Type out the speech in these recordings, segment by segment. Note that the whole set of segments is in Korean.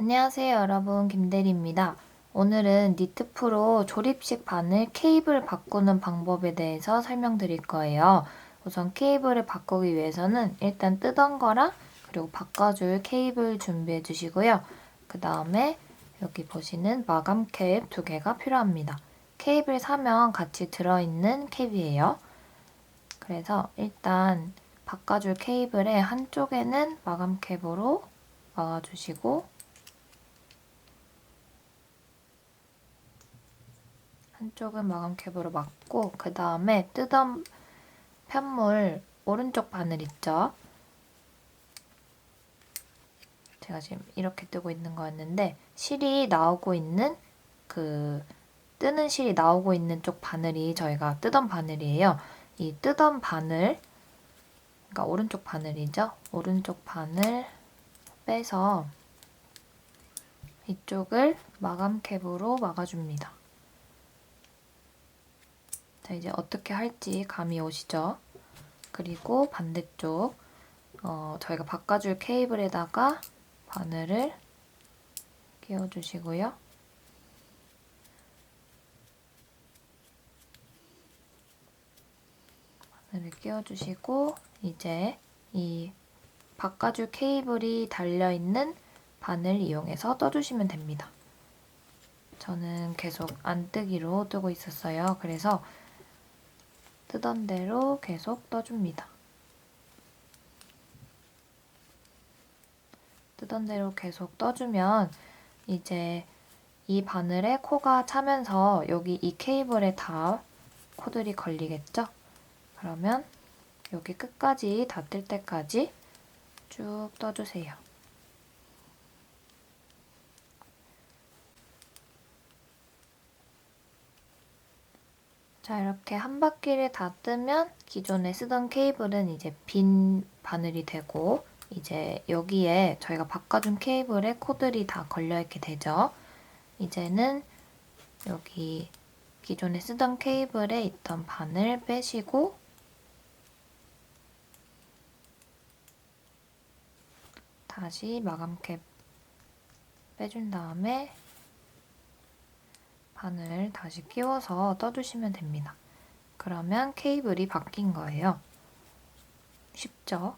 안녕하세요 여러분 김대리입니다. 오늘은 니트 프로 조립식 바늘 케이블 바꾸는 방법에 대해서 설명드릴 거예요. 우선 케이블을 바꾸기 위해서는 일단 뜨던 거랑 그리고 바꿔줄 케이블 준비해 주시고요. 그 다음에 여기 보시는 마감 캡 두 개가 필요합니다. 케이블 사면 같이 들어있는 캡이에요. 그래서 일단 바꿔줄 케이블의 한쪽에는 마감 캡으로 막아주시고 한쪽은 마감 캡으로 막고 그 다음에 뜨던 편물 오른쪽 바늘 있죠? 제가 지금 이렇게 뜨고 있는 거였는데 실이 나오고 있는 그 뜨는 실이 나오고 있는 쪽 바늘이 저희가 뜨던 바늘이에요. 이 뜨던 바늘 그러니까 오른쪽 바늘이죠. 오른쪽 바늘 빼서 이쪽을 마감 캡으로 막아줍니다. 자, 이제 어떻게 할지 감이 오시죠? 그리고 반대쪽, 어, 저희가 바꿔줄 케이블에다가 바늘을 끼워주시고요. 바늘을 끼워주시고, 이제 이 바꿔줄 케이블이 달려있는 바늘 이용해서 떠주시면 됩니다. 저는 계속 안 뜨기로 뜨고 있었어요. 그래서 뜨던 대로 계속 떠줍니다. 뜨던 대로 계속 떠주면 이제 이 바늘에 코가 차면서 여기 이 케이블에 다 코들이 걸리겠죠? 그러면 여기 끝까지 닿을 때까지 쭉 떠주세요. 자, 이렇게 한 바퀴를 다 뜨면 기존에 쓰던 케이블은 이제 빈 바늘이 되고 이제 여기에 저희가 바꿔준 케이블에 코들이 다 걸려있게 되죠. 이제는 여기 기존에 쓰던 케이블에 있던 바늘 빼시고 다시 마감캡 빼준 다음에 바늘 다시 끼워서 떠주시면 됩니다. 그러면 케이블이 바뀐 거예요. 쉽죠?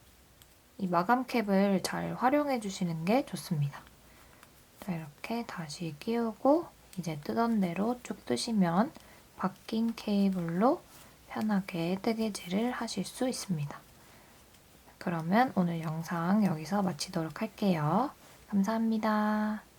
이 마감 캡을 잘 활용해 주시는 게 좋습니다. 자, 이렇게 다시 끼우고 이제 뜨던 대로 쭉 뜨시면 바뀐 케이블로 편하게 뜨개질을 하실 수 있습니다. 그러면 오늘 영상 여기서 마치도록 할게요. 감사합니다.